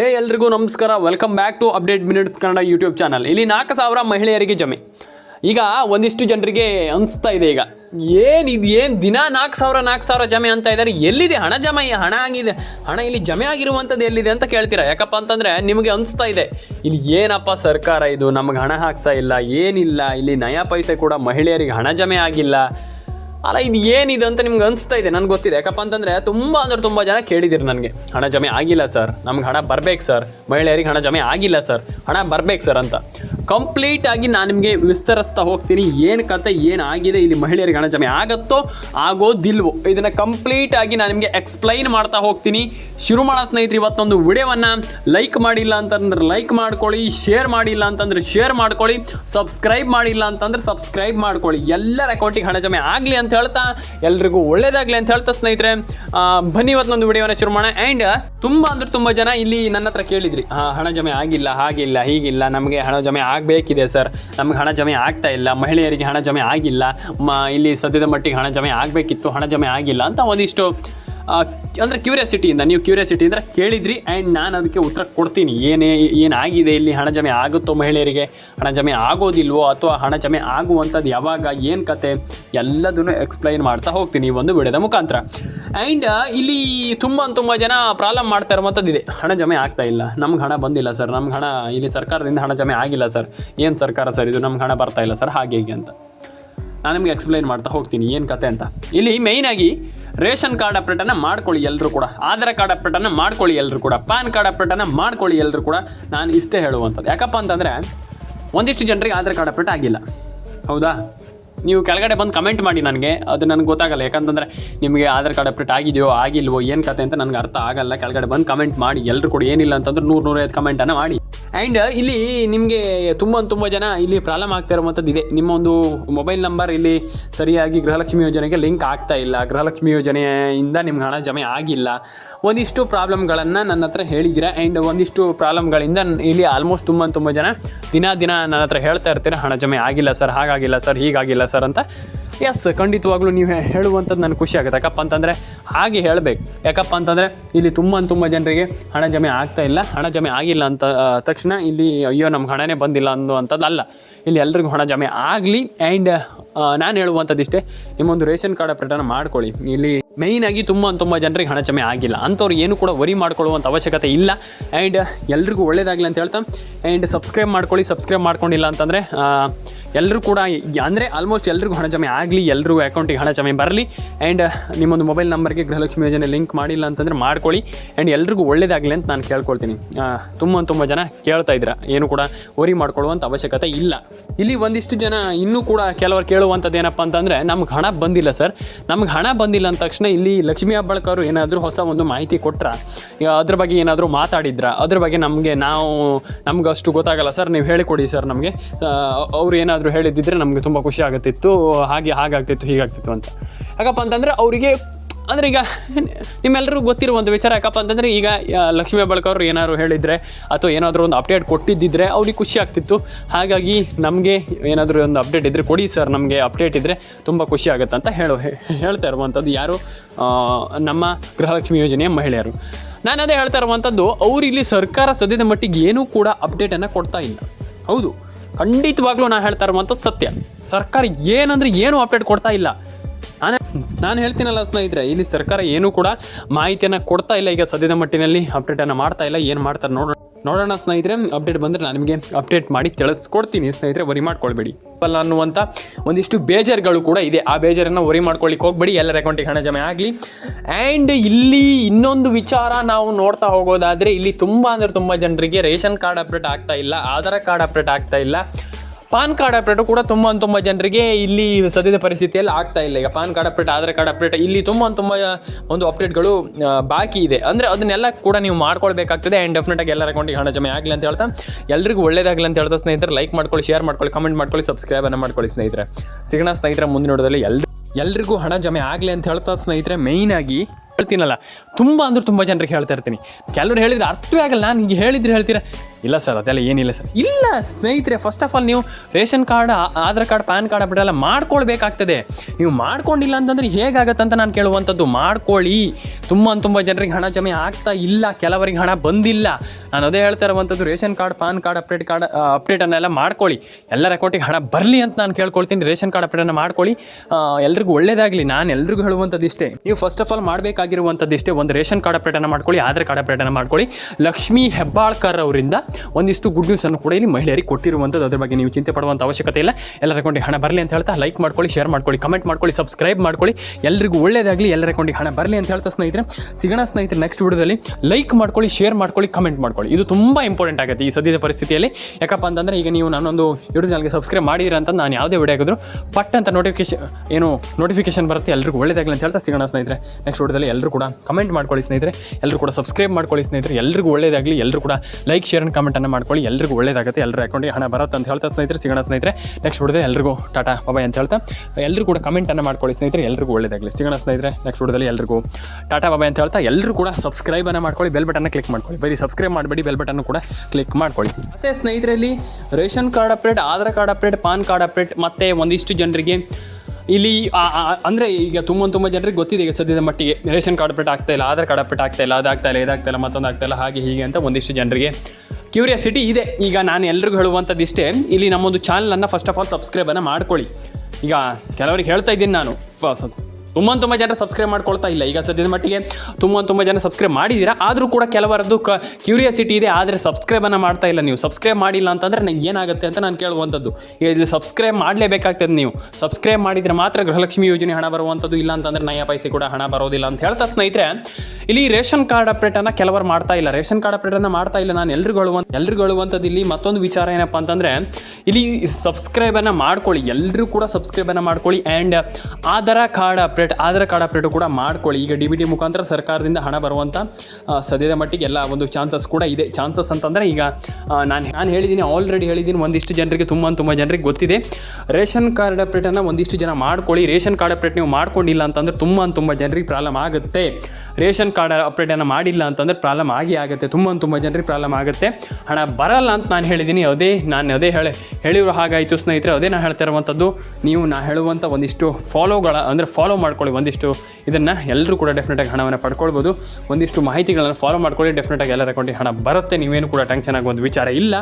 ಹೇ ಎಲ್ರಿಗೂ ನಮಸ್ಕಾರ. Welcome back to update minutes Kannada YouTube channel ಇಲ್ಲಿ ನಾಲ್ಕು ಸಾವಿರ ಮಹಿಳೆಯರಿಗೆ ಜಮೆ. ಈಗ ಒಂದಿಷ್ಟು ಜನರಿಗೆ ಅನಿಸ್ತಾ ಇದೆ ಈಗ. ಏನು ಇದು, ಏನು ದಿನ ನಾಲ್ಕು ಸಾವಿರ ನಾಲ್ಕು ಸಾವಿರ ಜಮೆ ಅಂತ ಇದ್ದಾರೆ ಎಲ್ಲಿದೆ ಹಣ ಜಮೆ? ಹಣ ಆಗಿದೆ. ಹಣ ಇಲ್ಲಿ ಜಮೆ ಆಗಿರುವಂಥದ್ದು ಎಲ್ಲಿದೆ ಅಂತ ಕೇಳ್ತೀರಾ? ಯಾಕಪ್ಪ ಅಂತಂದರೆ ನಿಮಗೆ ಅನಿಸ್ತಾ ಇದೆ. ಇಲ್ಲಿ ಏನಪ್ಪ ಸರ್ಕಾರ ಇದು? ನಮಗೆ ಹಣ ಹಾಕ್ತಾ ಇಲ್ಲ, ಏನಿಲ್ಲ. ಇಲ್ಲಿ ನಯಾ ಪೈಸೆ ಕೂಡ ಮಹಿಳೆಯರಿಗೆ ಹಣ ಜಮೆ ಆಗಿಲ್ಲ. ಅಲ್ಲ, ಇದು ಏನಿದೆ ಅಂತ ನಿಮ್ಗೆ ಅನಿಸ್ತಾ ಇದೆ? ನನಗೆ ಗೊತ್ತಿದೆ. ಯಾಕಪ್ಪ ಅಂತಂದರೆ ತುಂಬ ಅಂದ್ರೆ ತುಂಬ ಜನ ಕೇಳಿದಿರಿ ನನಗೆ. ಹಣ ಜಮೆ ಆಗಿಲ್ಲ, ಸರ್. ನಮ್ಗೆ ಹಣ ಬರಬೇಕು, ಸರ್. ಮಹಿಳೆಯರಿಗೆ ಹಣ ಜಮೆ ಆಗಿಲ್ಲ, ಸರ್. ಹಣ ಬರಬೇಕು, ಸರ್ ಅಂತ. ಕಂಪ್ಲೀಟ್ ಆಗಿ ನಾನು ನಿಮಗೆ ವಿಸ್ತರಿಸ್ತಾ ಹೋಗ್ತೀನಿ. ಏನು ಕತೆ, ಏನು ಆಗಿದೆ ಇಲ್ಲಿ ಮಹಿಳೆಯರಿಗೆ ಹಣ ಜಮೆ ಆಗತ್ತೋ ಆಗೋದಿಲ್ವೋ. ಇದನ್ನು ಕಂಪ್ಲೀಟ್ ಆಗಿ ನಾನು ನಿಮಗೆ ಎಕ್ಸ್ಪ್ಲೈನ್ ಮಾಡ್ತಾ ಹೋಗ್ತೀನಿ. ಶುರು ಮಾಡೋ ಸ್ನೇಹಿತರು, ಇವತ್ತೊಂದು ವಿಡಿಯೋವನ್ನು ಲೈಕ್ ಮಾಡಿಲ್ಲ ಅಂತಂದ್ರೆ ಲೈಕ್ ಮಾಡ್ಕೊಳ್ಳಿ ಶೇರ್ ಮಾಡಿಲ್ಲ ಅಂತಂದ್ರೆ ಶೇರ್ ಮಾಡ್ಕೊಳ್ಳಿ ಸಬ್ಸ್ಕ್ರೈಬ್ ಮಾಡಿಲ್ಲ ಅಂತಂದ್ರೆ ಸಬ್ಸ್ಕ್ರೈಬ್ ಮಾಡ್ಕೊಳ್ಳಿ. ಎಲ್ಲರ ಅಕೌಂಟಿಗೆ ಹಣ ಜಮೆ ಆಗಲಿ ಅಂತ ಹೇಳ್ತಾ, ಎಲ್ರಿಗೂ ಒಳ್ಳೇದಾಗಲಿ ಅಂತ ಹೇಳ್ತಾ ಸ್ನೇಹಿತರೆ. ಬನ್ನಿ ಇವತ್ತೊಂದು ವಿಡಿಯೋನ ಶುರು ಮಾಡೋಣ. ಆ್ಯಂಡ್ ತುಂಬ ಅಂದ್ರೆ ತುಂಬ ಜನ ಇಲ್ಲಿ ನನ್ನ ಹತ್ರ ಕೇಳಿದ್ರಿ ಹಣ ಜಮೆ ಆಗಿಲ್ಲ, ಹಾಗಿಲ್ಲ, ಹೀಗಿಲ್ಲ, ನಮಗೆ ಹಣ ಜಮೆ ಆಗಬೇಕಿದೆ ಸರ್. ನಮಗೆ ಹಣ ಜಮೆ ಆಗ್ತಾ ಇಲ್ಲ, ಮಹಿಳೆಯರಿಗೆ ಹಣ ಜಮೆ ಆಗಿಲ್ಲ, ಮ, ಇಲ್ಲಿ ಸದ್ಯದ ಮಟ್ಟಿಗೆ ಹಣ ಜಮೆ ಆಗಬೇಕಿತ್ತು, ಹಣ ಜಮೆ ಆಗಿಲ್ಲ ಅಂತ ಒಂದಿಷ್ಟು ಅಂದ್ರೆ ಕ್ಯೂರಿಯಾಸಿಟಿಯಿಂದ ನೀವು ಕ್ಯೂರಿಯಾಸಿಟಿಯಿಂದ ಕೇಳಿದ್ರಿ ಆ್ಯಂಡ್ ನಾನು ಅದಕ್ಕೆ ಉತ್ತರ ಕೊಡ್ತೀನಿ. ಏನೇ, ಏನಾಗಿದೆ ಇಲ್ಲಿ? ಹಣ ಜಮೆ ಆಗುತ್ತೋ ಮಹಿಳೆಯರಿಗೆ? ಹಣ ಜಮೆ ಆಗೋದಿಲ್ವೋ? ಅಥವಾ ಹಣ ಜಮೆ ಆಗುವಂಥದ್ದು ಯಾವಾಗ? ಏನು ಕತೆ? ಎಲ್ಲದನ್ನು ಎಕ್ಸ್ಪ್ಲೈನ್ ಮಾಡ್ತಾ ಹೋಗ್ತೀನಿ ಈ ಒಂದು ವಿಡಿಯೋದ ಮುಖಾಂತರ. ಆ್ಯಂಡ್ ಇಲ್ಲಿ ತುಂಬ ತುಂಬ ಜನ ಪ್ರಾಬ್ಲಮ್ ಮಾಡ್ತಾ ಇರುವಂಥದ್ದು ಇದೆ ಹಣ ಜಮೆ ಆಗ್ತಾ ಇಲ್ಲ. ನಮ್ಗೆ ಹಣ ಬಂದಿಲ್ಲ ಸರ್. ನಮ್ಗೆ ಹಣ ಇಲ್ಲಿ ಸರ್ಕಾರದಿಂದ ಹಣ ಜಮೆ ಆಗಿಲ್ಲ ಸರ್. ಏನು ಸರ್ಕಾರ ಸರ್ ಇದು? ನಮ್ಗೆ ಹಣ ಬರ್ತಾ ಇಲ್ಲ ಸರ್. ಹಾಗೆ ಹೀಗೆ ಅಂತ. ನಾನು ನಿಮಗೆ ಎಕ್ಸ್ಪ್ಲೈನ್ ಮಾಡ್ತಾ ಹೋಗ್ತೀನಿ. ಏನು ಕತೆ ಅಂತ. ಇಲ್ಲಿ ಮೇಯ್ನಾಗಿ ರೇಷನ್ ಕಾರ್ಡ್ ಅಪ್ಡೇಟನ್ನು ಮಾಡ್ಕೊಳ್ಳಿ ಎಲ್ಲರೂ ಕೂಡ. ಆಧಾರ್ ಕಾರ್ಡ್ ಅಪ್ಡೇಟನ್ನು ಮಾಡ್ಕೊಳ್ಳಿ ಎಲ್ಲರೂ ಕೂಡ. ಪ್ಯಾನ್ ಕಾರ್ಡ್ ಅಪ್ಡೇಟನ್ನು ಮಾಡ್ಕೊಳ್ಳಿ ಎಲ್ಲರೂ ಕೂಡ. ನಾನು ಇಷ್ಟೇ ಹೇಳುವಂಥದ್ದು. ಯಾಕಪ್ಪ ಅಂತಂದರೆ ಒಂದಿಷ್ಟು ಜನರಿಗೆ ಆಧಾರ್ ಕಾರ್ಡ್ ಅಪ್ಡೇಟ್ ಆಗಿಲ್ಲ. ಹೌದಾ? ನೀವು ಕೆಳಗಡೆ ಬಂದು ಕಮೆಂಟ್ ಮಾಡಿ ನನಗೆ. ಅದು ನನಗೆ ಗೊತ್ತಾಗಲ್ಲ. ಯಾಕಂತಂದರೆ ನಿಮಗೆ ಆಧಾರ್ ಕಾರ್ಡ್ ಅಪ್ಡೇಟ್ ಆಗಿದೆಯೋ, ಆಗಿಲ್ವೋ, ಏನು ಕತೆ ಅಂತ ನನಗೆ ಅರ್ಥ ಆಗಲ್ಲ. ಕೆಳಗಡೆ ಬಂದು ಕಮೆಂಟ್ ಮಾಡಿ ಎಲ್ಲರೂ ಕೂಡ. ಏನಿಲ್ಲ ಅಂತಂದ್ರೆ ನೂರು ನೂರೈವತ್ತು ಕಮೆಂಟನ್ನು ಮಾಡಿ. ಆ್ಯಂಡ್ ಇಲ್ಲಿ ನಿಮಗೆ ತುಂಬ ತುಂಬ ಜನ ಇಲ್ಲಿ ಪ್ರಾಬ್ಲಮ್ ಆಗ್ತಾ ಇರುವಂಥದ್ದು ಇದೆ. ನಿಮ್ಮ ಒಂದು ಮೊಬೈಲ್ ನಂಬರ್ ಇಲ್ಲಿ ಸರಿಯಾಗಿ ಗೃಹಲಕ್ಷ್ಮಿ ಯೋಜನೆಗೆ ಲಿಂಕ್ ಆಗ್ತಾ ಇಲ್ಲ. ಗೃಹಲಕ್ಷ್ಮಿ ಯೋಜನೆಯಿಂದ ನಿಮ್ಗೆ ಹಣ ಜಮೆ ಆಗಿಲ್ಲ. ಒಂದಿಷ್ಟು ಪ್ರಾಬ್ಲಮ್ಗಳನ್ನು ನನ್ನ ಹತ್ರ ಹೇಳಿದ್ದೀರಾ? ಆ್ಯಂಡ್ ಒಂದಿಷ್ಟು ಪ್ರಾಬ್ಲಮ್ಗಳಿಂದ ಇಲ್ಲಿ ಆಲ್ಮೋಸ್ಟ್ ತುಂಬ ತುಂಬ ಜನ ದಿನ ದಿನ ನನ್ನ ಹತ್ರ ಹೇಳ್ತಾ ಇರ್ತೀರ, ಹಣ ಜಮೆ ಆಗಿಲ್ಲ ಸರ್, ಹಾಗಾಗಿಲ್ಲ ಸರ್, ಹೀಗಾಗಿಲ್ಲ ಸರ್ ಅಂತ. ಎಸ್ ಖಂಡಿತವಾಗ್ಲೂ ನೀವು ಹೇಳುವಂಥದ್ದು ನನಗೆ ಖುಷಿ ಆಗುತ್ತೆ. ಯಾಕಪ್ಪ ಅಂತಂದರೆ ಹಾಗೆ ಹೇಳಬೇಕು. ಯಾಕಪ್ಪ ಅಂತಂದರೆ ಇಲ್ಲಿ ತುಂಬ ತುಂಬ ಜನರಿಗೆ ಹಣ ಜಮೆ ಆಗ್ತಾ ಇಲ್ಲ. ಹಣ ಜಮೆ ಆಗಿಲ್ಲ ಅಂತ ತಕ್ಷಣ ಇಲ್ಲಿ ಅಯ್ಯೋ, ನಮ್ಗೆ ಹಣನೇ ಬಂದಿಲ್ಲ ಅನ್ನುವಂಥದ್ದು ಅಲ್ಲ ಇಲ್ಲಿ ಎಲ್ರಿಗೂ ಹಣ ಜಮೆ ಆಗಲಿ. ಆ್ಯಂಡ್ ನಾನು ಹೇಳುವಂಥದ್ದು ಇಷ್ಟೇ ನಿಮ್ಮೊಂದು ರೇಷನ್ ಕಾರ್ಡ್ ಅಪ್ರೇಟನ್ನು ಮಾಡ್ಕೊಳ್ಳಿ. ಇಲ್ಲಿ ಮೇಯ್ನಾಗಿ ತುಂಬ ತುಂಬ ಜನರಿಗೆ ಹಣ ಜಮೆ ಆಗಿಲ್ಲ. ಅಂಥವ್ರು ಏನು ಕೂಡ ವರಿ ಮಾಡ್ಕೊಳ್ಳುವಂಥ ಅವಶ್ಯಕತೆ ಇಲ್ಲ. ಆ್ಯಂಡ್ ಎಲ್ರಿಗೂ ಒಳ್ಳೇದಾಗಲಿ ಅಂತ ಹೇಳ್ತಾ ಆ್ಯಂಡ್ ಸಬ್ಸ್ಕ್ರೈಬ್ ಮಾಡ್ಕೊಳ್ಳಿ ಸಬ್ಸ್ಕ್ರೈಬ್ ಮಾಡ್ಕೊಂಡಿಲ್ಲ ಅಂತಂದರೆ ಎಲ್ಲರೂ ಕೂಡ ಅಂದರೆ ಆಲ್ಮೋಸ್ಟ್ ಎಲ್ರಿಗೂ ಹಣ ಜಮೆ ಆಗಲಿ, ಎಲ್ರಿಗೂ ಅಕೌಂಟಿಗೆ ಹಣ ಜಮೆ ಬರಲಿ. ಆ್ಯಂಡ್ ನಿಮ್ಮೊಂದು ಮೊಬೈಲ್ ನಂಬರ್ಗೆ ಗೃಹಲಕ್ಷ್ಮಿ ಯೋಜನೆ ಲಿಂಕ್ ಮಾಡಿಲ್ಲ ಅಂತಂದರೆ ಮಾಡ್ಕೊಳ್ಳಿ. ಆ್ಯಂಡ್ ಎಲ್ರಿಗೂ ಒಳ್ಳೇದಾಗಲಿ ಅಂತ ನಾನು ಕೇಳ್ಕೊಳ್ತೀನಿ. ತುಂಬ ತುಂಬ ಜನ ಕೇಳ್ತಾ ಇದ್ದೀರಾ. ಏನು ಕೂಡ ವರಿ ಮಾಡ್ಕೊಳ್ಳುವಂಥ ಅವಶ್ಯಕತೆ ಇಲ್ಲ. ಇಲ್ಲಿ ಒಂದಿಷ್ಟು ಜನ ಇನ್ನೂ ಕೂಡ ಕೆಲವರು ಕೇಳುವಂಥದ್ದು ಏನಪ್ಪ ಅಂತಂದರೆ, ನಮ್ಗೆ ಹಣ ಬಂದಿಲ್ಲ ಸರ್. ನಮ್ಗೆ ಹಣ ಬಂದಿಲ್ಲ ಅಂದ ತಕ್ಷಣ ಇಲ್ಲಿ ಲಕ್ಷ್ಮೀ ಹೆಬ್ಬಾಳ್ಕರ್ ಏನಾದರೂ ಹೊಸ ಒಂದು ಮಾಹಿತಿ ಕೊಟ್ರ ಅದ್ರ ಬಗ್ಗೆ ಏನಾದರೂ ಮಾತಾಡಿದ್ರ, ಅದ್ರ ಬಗ್ಗೆ ನಮಗೆ ನಾವು ನಮ್ಗೆ ಅಷ್ಟು ಗೊತ್ತಾಗಲ್ಲ. ಸರ್, ನೀವು ಹೇಳಿಕೊಡಿ ಸರ್ ನಮಗೆ. ಅವ್ರು ಏನಾದರೂ ಹೇಳಿದ್ದಿದ್ರೆ ನಮಗೆ ತುಂಬ ಖುಷಿ ಆಗುತ್ತಿತ್ತು, ಹಾಗೆ ಹಾಗಾಗ್ತಿತ್ತು, ಹೀಗಾಗ್ತಿತ್ತು ಅಂತ. ಯಾಕಪ್ಪ ಅಂತಂದರೆ ಅವರಿಗೆ ಅಂದರೆ ಈಗ ನಿಮ್ಮೆಲ್ಲರೂ ಗೊತ್ತಿರುವ ಒಂದು ವಿಚಾರ ಯಾಕಪ್ಪ ಅಂತಂದರೆ ಈಗ ಲಕ್ಷ್ಮೀ ಅವರು ಏನಾದ್ರು ಹೇಳಿದರೆ ಅಥವಾ ಏನಾದರೂ ಒಂದು ಅಪ್ಡೇಟ್ ಕೊಟ್ಟಿದ್ದಿದ್ರೆ ಅವ್ರಿಗೆ ಖುಷಿ ಆಗ್ತಿತ್ತು. ಹಾಗಾಗಿ ನಮಗೆ ಏನಾದರೂ ಒಂದು ಅಪ್ಡೇಟ್ ಇದ್ದರೆ ಕೊಡಿ ಸರ್ ನಮಗೆ ಅಪ್ಡೇಟ್ ಇದ್ದರೆ ತುಂಬ ಖುಷಿ ಆಗುತ್ತೆ ಅಂತ ಹೇಳೋ ಹೇಳ್ತಾ ಇರುವಂಥದ್ದು ಯಾರು? ನಮ್ಮ ಗೃಹಲಕ್ಷ್ಮಿ ಯೋಜನೆಯ ಮಹಿಳೆಯರು. ನಾನು ಅದೇ ಹೇಳ್ತಾ ಇರುವಂಥದ್ದು, ಅವ್ರು ಇಲ್ಲಿ ಸರ್ಕಾರ ಸದ್ಯದ ಮಟ್ಟಿಗೆ ಏನೂ ಕೂಡ ಅಪ್ಡೇಟನ್ನು ಕೊಡ್ತಾ ಇಲ್ಲ. ಹೌದು, ಖಂಡಿತವಾಗ್ಲೂ ನಾನು ಹೇಳ್ತಾ ಇರುವಂಥದ್ದು ಸತ್ಯ. ಸರ್ಕಾರ ಏನಂದ್ರೆ ಏನು ಅಪ್ಡೇಟ್ ಕೊಡ್ತಾ ಇಲ್ಲ. ನಾನು ನಾನು ಹೇಳ್ತೀನಲ್ಲ ಸ್ನೇಹಿತರೆ, ಇಲ್ಲಿ ಸರ್ಕಾರ ಏನೂ ಕೂಡ ಮಾಹಿತಿಯನ್ನು ಕೊಡ್ತಾ ಇಲ್ಲ. ಈಗ ಸದ್ಯದ ಮಟ್ಟಿನಲ್ಲಿ ಅಪ್ಡೇಟನ್ನು ಮಾಡ್ತಾ ಇಲ್ಲ. ಏನು ಮಾಡ್ತಾರೆ ನೋಡೋಣ ನೋಡೋಣ ಸ್ನೇಹಿತರೆ. ಅಪ್ಡೇಟ್ ಬಂದರೆ ನಾನು ನಿಮಗೆ ಅಪ್ಡೇಟ್ ಮಾಡಿ ತಿಳಿಸ್ಕೊಡ್ತೀನಿ ಸ್ನೇಹಿತರೆ. ವರಿ ಮಾಡ್ಕೊಳ್ಬೇಡಿ. ಅಲ್ಲ ಅನ್ನುವಂಥ ಒಂದಿಷ್ಟು ಬೇಜಾರುಗಳು ಕೂಡ ಇದೆ. ಆ ಬೇಜಾರನ್ನು ವರಿ ಮಾಡ್ಕೊಳ್ಳಿಕ್ಕೆ ಹೋಗ್ಬೇಡಿ. ಎಲ್ಲರ ಅಕೌಂಟಿಗೆ ಹಣ ಜಮೆ ಆಗಲಿ. ಆ್ಯಂಡ್ ಇಲ್ಲಿ ಇನ್ನೊಂದು ವಿಚಾರ ನಾವು ನೋಡ್ತಾ ಹೋಗೋದಾದರೆ, ಇಲ್ಲಿ ತುಂಬ ಅಂದರೆ ತುಂಬ ಜನರಿಗೆ ರೇಷನ್ ಕಾರ್ಡ್ ಅಪ್ಡೇಟ್ ಆಗ್ತಾ ಇಲ್ಲ. ಆಧಾರ್ ಕಾರ್ಡ್ ಅಪ್ಡೇಟ್ ಆಗ್ತಾ ಇಲ್ಲ. ಪಾನ್ ಕಾರ್ಡ್ ಅಪ್ಡೇಟು ಕೂಡ ತುಂಬ ತುಂಬ ಜನರಿಗೆ ಇಲ್ಲಿ ಸದ್ಯದ ಪರಿಸ್ಥಿತಿಯಲ್ಲಿ ಆಗ್ತಾ ಇಲ್ಲ. ಈಗ PAN card update, Aadhaar card update ಇಲ್ಲಿ ತುಂಬ ತುಂಬ ಒಂದು ಅಪ್ಡೇಟ್ಗಳು ಬಾಕಿ ಇದೆ. ಅಂದರೆ ಅದನ್ನೆಲ್ಲ ಕೂಡ ನೀವು ಮಾಡ್ಕೊಳ್ಬೇಕಾಗ್ತದೆ ಆ್ಯಂಡ್ ಡೆಫಿನೆಟಾಗಿ ಎಲ್ಲರ ಅಕೌಂಟಿಗೆ ಹಣ ಜಮೆ ಆಗಲಿ ಅಂತ ಹೇಳ್ತಾ, ಎಲ್ರಿಗೂ ಒಳ್ಳೇದಾಗಲಿ ಅಂತ ಹೇಳ್ತಾ ಸ್ನೇಹಿತರೆ ಲೈಕ್ ಮಾಡ್ಕೊಳ್ಳಿ ಶೇರ್ ಮಾಡ್ಕೊಳ್ಳಿ ಕಮೆಂಟ್ ಮಾಡ್ಕೊಳ್ಳಿ ಸಬ್ಸ್ಕ್ರೈಬನ್ನು ಮಾಡ್ಕೊಳ್ಳಿ ಸ್ನೇಹಿತರೆ. ಸಿಗೋಣ ಸ್ನೇಹಿತರೆ ಮುಂದಿನ ನೋಡೋದಲ್ಲಿ ಎಲ್ ಎಲ್ರಿಗೂ ಹಣ ಜಮೆ ಆಗಲಿ ಅಂತ ಹೇಳ್ತಾ ಸ್ನೇಹಿತರೆ ಮೇಯ್ನಾಗಿ ಹೇಳ್ತೀನಲ್ಲ. ತುಂಬ ಅಂದ್ರೆ ತುಂಬ ಜನರಿಗೆ ಹೇಳ್ತಾ ಇರ್ತೀನಿ. ಕೆಲವರು ಹೇಳಿದ್ರೆ ಅರ್ಥವೇ ಆಗಲ್ಲ. ನಾನು ಹೀಗೆ ಹೇಳಿದ್ರೆ ಹೇಳ್ತೀರಾ? ಇಲ್ಲ ಸರ್ ಅದೆಲ್ಲ ಏನಿಲ್ಲ ಸರ್. ಇಲ್ಲ ಸ್ನೇಹಿತರೆ ಫಸ್ಟ್ ಆಫ್ ಆಲ್ ನೀವು ration card Aadhaar card, PAN card update ಮಾಡ್ಕೊಳ್ಬೇಕಾಗ್ತದೆ. ನೀವು ಮಾಡ್ಕೊಂಡಿಲ್ಲ ಅಂತಂದ್ರೆ ಅಂತ ನಾನು ಕೇಳುವಂಥದ್ದು, ಮಾಡ್ಕೊಳ್ಳಿ. ತುಂಬ ತುಂಬ ಜನರಿಗೆ ಹಣ ಜಮೆ ಆಗ್ತಾ ಇಲ್ಲ, ಕೆಲವರಿಗೆ ಹಣ ಬಂದಿಲ್ಲ. ನಾನು ಅದೇ ಹೇಳ್ತಾ ಇರುವಂಥದ್ದು, ration card, PAN card, update card ಅಪ್ಡೇಟನ್ನೆಲ್ಲ ಮಾಡ್ಕೊಳ್ಳಿ. ಎಲ್ಲರ ಅಕೌಂಟಿಗೆ ಹಣ ಬರಲಿ ಅಂತ ನಾನು ಕೇಳ್ಕೊಳ್ತೀನಿ, ರೇಷನ್ ಕಾರ್ಡ್ ಅಪ್ಡೇಟನ್ನು ಮಾಡ್ಕೊಳ್ಳಿ. ಎಲ್ರಿಗೂ ಒಳ್ಳೇದಾಗಲಿ, ನಾನು ಎಲ್ರಿಗೂ ಹೇಳುವಂಥದ್ದು ಇಷ್ಟೇ. ನೀವು ಫಸ್ಟ್ ಆಫ್ ಆಲ್ ಮಾಡಬೇಕಾಗಿರುವಂಥದ್ದು ಇಷ್ಟೇ, ಒಂದು ರೇಷನ್ ಕಾರ್ಡ್ ಅಪ್ಡೇಟನ್ನು ಮಾಡ್ಕೊಳ್ಳಿ, ಆಧಾರ್ ಕಾರ್ಡ್ ಅಪ್ಡೇಟನ್ನು ಮಾಡ್ಕೊಳ್ಳಿ. ಲಕ್ಷ್ಮೀ ಹೆಬ್ಬಾಳ್ಕರ್ ಅವರಿಂದ ಒಂದಿಷ್ಟು ಗುಡ್ ನ್ಯೂಸನ್ನು ಕೂಡ ಇಲ್ಲಿ ಮಹಿಳೆಯರಿಗೆ ಕೊಟ್ಟಿರುವಂಥದ್ದು. ಅದರ ಬಗ್ಗೆ ನೀವು ಚಿಂತೆ ಪಡುವಂಥ ಅವಶ್ಯಕತೆ ಇಲ್ಲ. ಎಲ್ಲರ ಹಣ ಬರಲಿ ಅಂತ ಹೇಳ್ತಾ ಲೈಕ್ ಮಾಡ್ಕೊಳ್ಳಿ ಶೇರ್ ಮಾಡ್ಕೊಳ್ಳಿ ಕಮೆಂಟ್ ಮಾಡ್ಕೊಳ್ಳಿ ಸಬ್ಸ್ಕ್ರೈಬ್ ಮಾಡ್ಕೊಳ್ಳಿ. ಎಲ್ಲರಿಗೂ ಒಳ್ಳೇದಾಗಲಿ, ಎಲ್ಲರ ಹಣ ಬರಲಿ ಅಂತ ಹೇಳ್ತಾ ಸ್ನೇಹಿತರೆ. ಸಿಗೋಣ ಸ್ನೇಹಿತರೆ ನೆಕ್ಸ್ಟ್ ವಿಡಿಯೋದಲ್ಲಿ ಲೈಕ್ ಮಾಡ್ಕೊಳ್ಳಿ ಶೇರ್ ಮಾಡ್ಕೊಳ್ಳಿ ಕಮೆಂಟ್ ಮಾಡ್ಕೊಳ್ಳಿ. ಇದು ತುಂಬ ಇಂಪಾರ್ಟೆಂಟ್ ಆಗುತ್ತೆ ಈ ಸದ್ಯದ ಪರಿಸ್ಥಿತಿಯಲ್ಲಿ. ಯಾಕಪ್ಪ ಅಂತಂದರೆ ಈಗ ನೀವು ನಾನೊಂದು ಯೂಟ್ಯೂಬ್ ಚಾನಲ್ಗೆ ಸಬ್ಸ್ಕ್ರೈಬ್ ಮಾಡಿರ ಅಂತ ನಾನು ಯಾವುದೇ ವಿಡಿಯೋ ಆಗಿದ್ರು, ಪಟ್ ಅಂತ ನೋಟಿಫಿಕೇಶನ್ ಏನು ನೋಟಿಫಿಕೇಶನ್ ಬರುತ್ತೆ ಎಲ್ಲರಿಗೂ ಒಳ್ಳೇದಾಗಲಿ ಅಂತ ಹೇಳ್ತಾ ಸಿಗೋಣ ಸ್ನೇಹಿತರೆ. ನೆಕ್ಸ್ಟ್ ವಿಡಿಯೋದಲ್ಲಿ ಎಲ್ಲರೂ ಕೂಡ ಕಮೆಂಟ್ ಮಾಡ್ಕೊಳ್ಳಿ ಸ್ನೇಹಿತರೆ. ಎಲ್ಲರೂ ಕೂಡ ಸಬ್ಸ್ಕ್ರೈಬ್ ಮಾಡ್ಕೊಳ್ಳಿ ಸ್ನೇಹಿತರೆ. ಎಲ್ಲರಿಗೂ ಒಳ್ಳೇದಾಗಲಿ ಎಲ್ಲರೂ ಕೂಡ ಲೈಕ್ ಶೇರ್ ಕಮೆಂಟನ್ನು ಮಾಡ್ಕೊಳ್ಳಿ. ಎಲ್ಲರಿಗೂ ಒಳ್ಳೇದಾಗುತ್ತೆ. ಎಲ್ಲರ ಅಕೌಂಟಿಗೆ ಹಣ ಬರುತ್ತೆ ಅಂತ ಹೇಳ್ತಾ ಸ್ನೇಹಿತರೆ, ಸಿಗೋಣ ಸ್ನೇಹಿತರೆ. ನೆಕ್ಸ್ಟ್ ವಿಡಿಯೋದಲ್ಲಿ ಎಲ್ರಿಗೂ ಟಾಟಾ ಬಾಯ್ ಅಂತ ಹೇಳ್ತಾ. ಎಲ್ಲರೂ ಕೂಡ ಕಮೆಂಟನ್ನು ಮಾಡ್ಕೊಳ್ಳಿ ಸ್ನೇಹಿತರೆ. ಎಲ್ಲರಿಗೂ ಒಳ್ಳೇದಾಗಲಿ. ಸಿಗೋಣ ಸ್ನೇಹಿತರೆ ನೆಕ್ಸ್ಟ್ ವಿಡಿಯೋದಲ್ಲಿ ಎಲ್ಲರಿಗೂ ಟಾಟಾ ಬಾಯ್ ಅಂತ ಹೇಳ್ತಾ. ಎಲ್ಲರೂ ಕೂಡ ಸಬ್ಸ್ಕ್ರೈಬನ್ನು ಮಾಡ್ಕೊಳ್ಳಿ. ಬೆಲ್ ಬಟನ್ನ ಕ್ಲಿಕ್ ಮಾಡ್ಕೊಳ್ಳಿ. ಬರೀ ಸಬ್ಸ್ಕ್ರೈಬ್ ಮಾಡಬೇಡಿ ಬೆಲ್ ಬಟನ್ನು ಕೂಡ ಕ್ಲಿಕ್ ಮಾಡ್ಕೊಳ್ಳಿ. ಮತ್ತು ಸ್ನೇಹಿತರಲ್ಲಿ ration card update Aadhaar card update PAN card update ಮತ್ತೆ ಒಂದಿಷ್ಟು ಜನರಿಗೆ ಇಲ್ಲಿ ಅಂದ್ರೆ ಈಗ ತುಂಬ ತುಂಬ ಜನರಿಗೆ ಗೊತ್ತಿದೆ ಈಗ ಸದ್ಯದ ಮಟ್ಟಿಗೆ. ರೇಷನ್ ಕಾರ್ಡ್ ಅಪ್ಡೇಟ್ ಆಗ್ತಾ ಇಲ್ಲ, ಆಧಾರ್ ಕಾರ್ಡ್ ಅಪ್ಡೇಟ್ ಆಗ್ತಾ ಇಲ್ಲ, ಅದಾಗ್ತಾ ಇಲ್ಲ, ಇದಾಗ್ತಾ ಇಲ್ಲ ಮತ್ತೊಂದು ಆಗ್ತಾ ಇಲ್ಲ, ಹಾಗೆ ಹೀಗೆ ಅಂತ ಒಂದಿಷ್ಟು ಜನರಿಗೆ ಕ್ಯೂರಿಯಾಸಿಟಿ ಇದೆ. ಈಗ ನಾನು ಎಲ್ರಿಗೂ ಹೇಳುವಂಥದ್ದು ಇಷ್ಟೇ, ಇಲ್ಲಿ ನಮ್ಮೊಂದು ಚಾನಲನ್ನು ಫಸ್ಟ್ ಆಫ್ ಆಲ್ ಸಬ್ಸ್ಕ್ರೈಬನ್ನು ಮಾಡ್ಕೊಳ್ಳಿ. ಈಗ ಕೆಲವರಿಗೆ ಹೇಳ್ತಾ ಇದ್ದೀನಿ ನಾನು. ತುಂಬ ತುಂಬ ಜನ ಸಬ್ಸ್ಕ್ರೈಬ್ ಮಾಡ್ಕೊಳ್ತಾ ಇಲ್ಲ. ಈಗ ಸದ್ಯದ ಮಟ್ಟಿಗೆ ತುಂಬ ತುಂಬ ಜನ ಸಬ್ಸ್ಕ್ರೈಬ್ ಮಾಡಿದ್ದೀರಾ? ಆದರೂ ಕೂಡ ಕೆಲವರದ್ದು ಕ ಕ್ಯೂರಿಯಾಸಿಟಿ ಇದೆ, ಆದರೆ ಸಬ್ಸ್ಕ್ರೈಬನ್ನು ಮಾಡ್ತಾ ಇಲ್ಲ ನೀವು. ಸಬ್ಸ್ಕ್ರೈಬ್ ಮಾಡಿಲ್ಲ ಅಂತಂದರೆ ನನಗೆ ಏನಾಗುತ್ತೆ ಅಂತ ನಾನು ಕೇಳುವಂಥದ್ದು ಇಲ್ಲಿ ಸಬ್ಸ್ಕ್ರೈಬ್ ಮಾಡಲೇಬೇಕಾಗ್ತದೆ ನೀವು. ಸಬ್ಸ್ಕ್ರೈಬ್ ಮಾಡಿದರೆ ಮಾತ್ರ ಗೃಹಲಕ್ಷ್ಮಿ ಯೋಜನೆ ಹಣ ಬರುವಂಥದ್ದು, ಇಲ್ಲ ಅಂತಂದರೆ ನಯ ಪೈಸೆ ಕೂಡ ಹಣ ಬರೋದಿಲ್ಲ ಅಂತ ಹೇಳ್ತಾ ಸ್ನೇಹಿತರೆ, ಇಲ್ಲಿ ರೇಷನ್ ಕಾರ್ಡ್ ಅಪ್ಡೇಟನ್ನು ಕೆಲವರು ಮಾಡ್ತಾ ಇಲ್ಲ. ರೇಷನ್ ಕಾರ್ಡ್ ಅಪ್ಡೇಟನ್ನು ಮಾಡ್ತಾ ಇಲ್ಲ ನಾನು. ಎಲ್ರಿಗೂ ಹೇಳುವಂಥ ಎಲ್ರಿಗೂ ಹೇಳುವಂಥದ್ದು ಇಲ್ಲಿ ಮತ್ತೊಂದು ವಿಚಾರ ಏನಪ್ಪ ಅಂತಂದರೆ, ಇಲ್ಲಿ ಸಬ್ಸ್ಕ್ರೈಬನ್ನು ಮಾಡ್ಕೊಳ್ಳಿ. ಎಲ್ಲರೂ ಕೂಡ ಸಬ್ಸ್ಕ್ರೈಬನ್ನು ಮಾಡ್ಕೊಳ್ಳಿ. And Aadhaar card Aadhaar card update ಕೂಡ ಮಾಡ್ಕೊಳ್ಳಿ. ಈಗ ಡಿ ಬಿ ಟಿ ಮುಖಾಂತರ ಸರ್ಕಾರದಿಂದ ಹಣ ಬರುವಂಥ ಸದ್ಯದ ಮಟ್ಟಿಗೆ ಎಲ್ಲ ಒಂದು ಚಾನ್ಸಸ್ ಕೂಡ ಇದೆ. ಚಾನ್ಸಸ್ ಅಂತಂದರೆ ಈಗ ನಾನು ನಾನು ಹೇಳಿದ್ದೀನಿ ಆಲ್ರೆಡಿ ಹೇಳಿದ್ದೀನಿ ಒಂದಿಷ್ಟು ಜನರಿಗೆ, ತುಂಬ ತುಂಬ ಜನರಿಗೆ ಗೊತ್ತಿದೆ. ರೇಷನ್ ಕಾರ್ಡ್ ಅಪ್ಡೇಟನ್ನು ಒಂದಿಷ್ಟು ಜನ ಮಾಡ್ಕೊಳ್ಳಿ. ರೇಷನ್ ಕಾರ್ಡ್ ಅಪ್ಡೇಟ್ ನೀವು ಮಾಡ್ಕೊಂಡಿಲ್ಲ ಅಂತಂದರೆ ತುಂಬ ತುಂಬ ಜನರಿಗೆ ಪ್ರಾಬ್ಲಮ್ ಆಗುತ್ತೆ. ರೇಷನ್ ಕಾರ್ಡ್ ಅಪ್ಡೇಟನ್ನು ಮಾಡಿಲ್ಲ ಅಂತಂದರೆ ಪ್ರಾಬ್ಲಮ್ ಆಗಿ ಆಗುತ್ತೆ. ತುಂಬ ತುಂಬ ಜನರಿಗೆ ಪ್ರಾಬ್ಲಮ್ ಆಗುತ್ತೆ. ಹಣ ಬರಲ್ಲ ಅಂತ ನಾನು ಹೇಳಿದ್ದೀನಿ ಅದೇ ನಾನು ಅದೇ ಹೇಳಿ ಹೇಳಿರೋ ಹಾಗಾಯಿತು ಸ್ನೇಹಿತರೆ ಅದೇ ನಾನು ಹೇಳ್ತಾ ಇರುವಂಥದ್ದು, ನೀವು ನಾ ಹೇಳುವಂಥ ಒಂದಿಷ್ಟು ಫಾಲೋಗಳ ಅಂದರೆ ಫಾಲೋ ಮಾಡ್ಕೊಳ್ಳಿ ಒಂದಿಷ್ಟು. ಇದನ್ನು ಎಲ್ಲರೂ ಕೂಡ ಡೆಫಿನೆಟಾಗಿ ಹಣವನ್ನು ಪಡ್ಕೊಳ್ಬೋದು. ಒಂದಿಷ್ಟು ಮಾಹಿತಿಗಳನ್ನು ಫಾಲೋ ಮಾಡ್ಕೊಳ್ಳಿ ಡೆಫಿನೆಟಾಗಿ ಎಲ್ಲರ ಅಕೌಂಟಿಗೆ ಹಣ ಬರುತ್ತೆ. ನೀವೇನು ಕೂಡ ಟೆನ್ಷನ್ ಒಂದು ವಿಚಾರ ಇಲ್ಲ.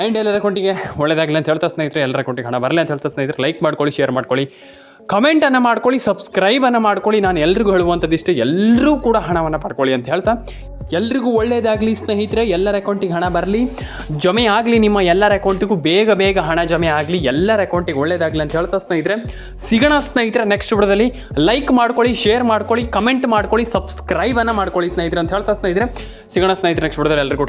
ಆ್ಯಂಡ್ ಎಲ್ಲರ ಅಕೌಂಟಿಗೆ ಒಳ್ಳೆಯದಾಗಲಿ ಅಂತ ಹೇಳ್ತಾ ಸ್ನೇಹಿತರೆ, ಎಲ್ಲರ ಅಕೌಂಟಿಗೆ ಹಣ ಬರಲಿ ಅಂತ ಹೇಳ್ತಾ ಸ್ನೇಹಿತರೆ ಲೈಕ್ ಮಾಡ್ಕೊಳ್ಳಿ ಶೇರ್ ಮಾಡ್ಕೊಳ್ಳಿ. ಕಮೆಂಟನ್ನು ಮಾಡ್ಕೊಳ್ಳಿ ಸಬ್ಸ್ಕ್ರೈಬನ್ನು ಮಾಡ್ಕೊಳ್ಳಿ. ನಾನು ಎಲ್ರಿಗೂ ಹೇಳುವಂಥದ್ದಿಷ್ಟೇ ಎಲ್ಲರೂ ಕೂಡ ಹಣವನ್ನು ಪಡ್ಕೊಳ್ಳಿ ಅಂತ ಹೇಳ್ತಾ. ಎಲ್ರಿಗೂ ಒಳ್ಳೆಯದಾಗಲಿ ಸ್ನೇಹಿತರೆ, ಎಲ್ಲರ ಅಕೌಂಟಿಗೆ ಹಣ ಬರಲಿ. ಜಮೆ ಆಗಲಿ ನಿಮ್ಮ ಎಲ್ಲರ ಅಕೌಂಟಿಗೂ ಬೇಗ ಬೇಗ ಹಣ ಜಮೆ ಆಗಲಿ, ಎಲ್ಲರ ಅಕೌಂಟಿಗೆ ಒಳ್ಳೇದಾಗಲಿ ಅಂತ ಹೇಳ್ತಾ ಸ್ನೇಹಿತರೆ. ಸಿಗೋಣ ಸ್ನೇಹಿತರೆ ನೆಕ್ಸ್ಟ್ ವಿಡಿಯೋದಲ್ಲಿ. ಲೈಕ್ ಮಾಡ್ಕೊಳ್ಳಿ ಶೇರ್ ಮಾಡ್ಕೊಳ್ಳಿ ಕಮೆಂಟ್ ಮಾಡ್ಕೊಳ್ಳಿ ಸಬ್ಸ್ಕ್ರೈಬನ್ನು ಮಾಡ್ಕೊಳ್ಳಿ ಸ್ನೇಹಿತರೆ ಅಂತ ಹೇಳ್ತಾ ಸ್ನೇಹಿತರೆ. ಸಿಗೋಣ ಸ್ನೇಹಿತರೆ ನೆಕ್ಸ್ಟ್ ವಿಡಿಯೋದಲ್ಲಿ ಎಲ್ರಿಗೂ.